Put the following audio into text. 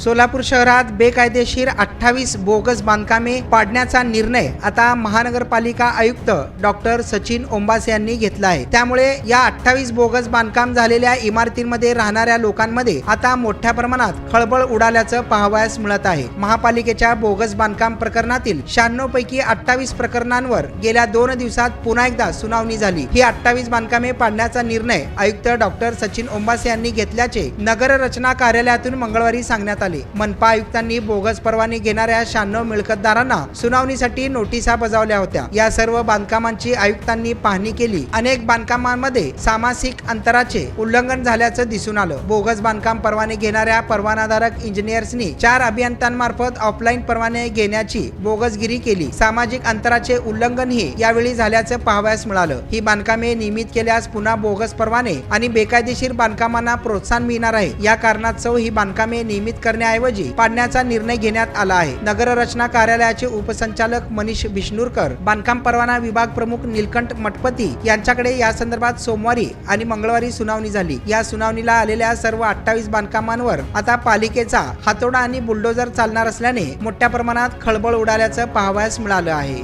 सोलापूर शहरात बेकायदेशीर अठ्ठावीस बोगस बांधकामे पाडण्याचा निर्णय आता महानगरपालिका आयुक्त डॉक्टर सचिन ओंबासे यांनी घेतला आहे. त्यामुळे या अठ्ठावीस बोगस बांधकाम झालेल्या इमारतींमध्ये राहणाऱ्या लोकांमध्ये आता मोठ्या प्रमाणात खळबळ उडाल्याचं पाहावयास मिळत आहे. महापालिकेच्या बोगस बांधकाम प्रकरणातील शहाण्णव पैकी अठ्ठावीस प्रकरणांवर गेल्या दोन दिवसात पुन्हा एकदा सुनावणी झाली. ही अठ्ठावीस बांधकामे पाडण्याचा निर्णय आयुक्त डॉक्टर सचिन ओंबासे यांनी घेतल्याचे नगर रचना कार्यालयातून मंगळवारी सांगण्यात आले. मनपा आयुक्तांनी बोगस परवाने घेणाऱ्या शहाण्णव मिळकतदारांना सुनावणीसाठी नोटिसा बजावल्या होत्या. या सर्व बांधकामांची आयुक्तांनी पाहणी केली. अनेक बांधकामांमध्ये सामासिक अंतराचे उल्लंघन झाल्याचं दिसून आलं. बोगस बांधकाम परवाने घेणाऱ्या परवानाधारक इंजिनियर्सनी चार अभियंत्यांमार्फत ऑफलाईन परवाने घेण्याची बोगसगिरी केली. सामाजिक अंतराचे उल्लंघनही यावेळी झाल्याचं पाहावयास मिळालं. ही बांधकामे नियमित केल्यास पुन्हा बोगस परवाने आणि बेकायदेशीर बांधकामांना प्रोत्साहन मिळणार आहे. या कारणास्तव ही बांधकामे नियमित करण्याऐवजी पाडण्याचा निर्णय घेण्यात आला आहे. नगर रचना कार्यालयाचे उपसंचालक मनीष विष्णूरकर बांधकाम परवाना विभाग प्रमुख नीलकंठ मठपती यांच्याकडे या संदर्भात सोमवारी आणि मंगळवारी सुनावणी झाली. या सुनावणीला आलेल्या सर्व अठ्ठावीस बांधकामांवर आता पालिकेचा हातोडा आणि बुलडोजर चालणार असल्याने मोठ्या प्रमाणात खळबळ उडाल्याचं पाहावयास मिळालं आहे.